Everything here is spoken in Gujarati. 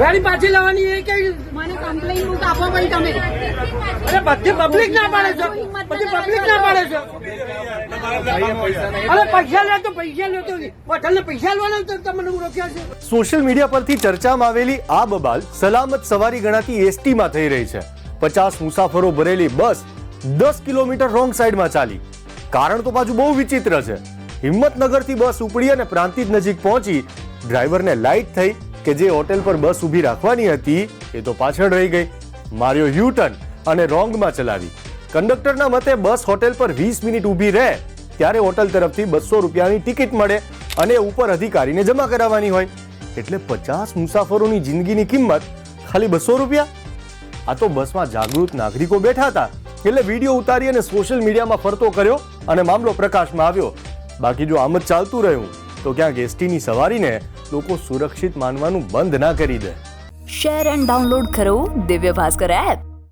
ગાડી પાછી લેવાની એ કે મને કમ્પ્લેન બુક આપો ભાઈ તમે. અરે બધી પબ્લિક ના પાડે છે. બધી પબ્લિક ના પાડે છે. અરે પૈસા લે તો પૈસા લેતો હોટલ પૈસા લેવાના તો તમને રોક્યા છે. સોશિયલ મીડિયા પરથી ચર્ચામાં આવેલી આ બબાલ સલામત સવારી ગણાતી એસટીમાં થઈ રહી છે. પચાસ મુસાફરો ભરેલી બસ દસ કિલોમીટર રોંગ સાઈડમાં ચાલી. કારણ તો પાછું બહુ વિચિત્ર છે. હિંમતનગરથી બસ ઉપડી અને પ્રાંતિજ નજીક પહોંચી ડ્રાઈવરને લાઇટ થઈ કે જે હોટેલ પર બસ ઊભી રાખવાની હતી, એ તો પાછળ રહી ગઈ. માર્યો યુટર્ન અને રોંગમાં ચલાવી. કંડક્ટરના મતે બસ હોટેલ પર વીસ મિનિટ ઊભી રહે, ત્યારે હોટલ તરફથી બસો રૂપિયાની ટિકિટ મળે અને ઉપર અધિકારીને જમા કરાવવાની હોય. એટલે પચાસ મુસાફરોની જિંદગીની કિંમત ખાલી બસો રૂપિયા? આ તો બસમાં જાગૃત નાગરિકો બેઠા હતા. એટલે વીડિયો ઉતારી અને સોશિયલ મીડિયામાં ફરતો કર્યો અને મામલો પ્રકાશમાં આવ્યો. બાકી જો આમ જ ચાલતું રહ્યું તો ક્યાંક એસટીની સવારીને લોકો સુરક્ષિત માનવાનું બંધ ના કરી દે. શેર એન્ડ ડાઉનલોડ કરો દિવ્ય ભાસ્કર એપ